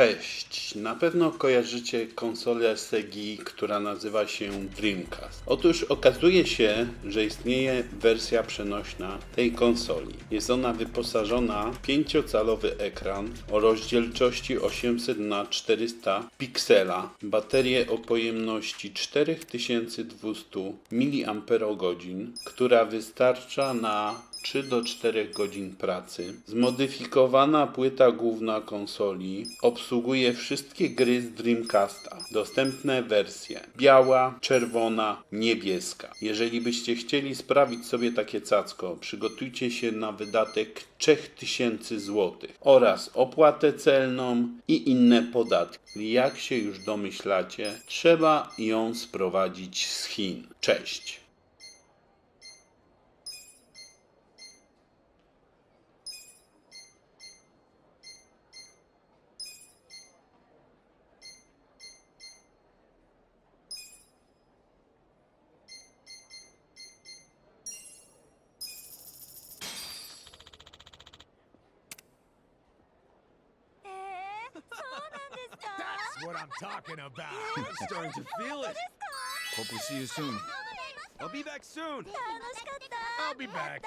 Cześć! Na pewno kojarzycie konsolę Segi, która nazywa się Dreamcast. Otóż okazuje się, że istnieje wersja przenośna tej konsoli. Jest ona wyposażona w 5-calowy ekran o rozdzielczości 800 na 400 piksela, baterię o pojemności 4200 mAh, która wystarcza na 3 do 4 godzin pracy. Zmodyfikowana płyta główna konsoli obsługuje wszystkie gry z Dreamcasta. Dostępne wersje biała, czerwona, niebieska. Jeżeli byście chcieli sprawić sobie takie cacko, przygotujcie się na wydatek 3000 zł oraz opłatę celną i inne podatki. Jak się już domyślacie, trzeba ją sprowadzić z Chin. Cześć! what I'm talking about. I'm starting to feel it. Hope we see you soon. I'll be back soon. I'll be back.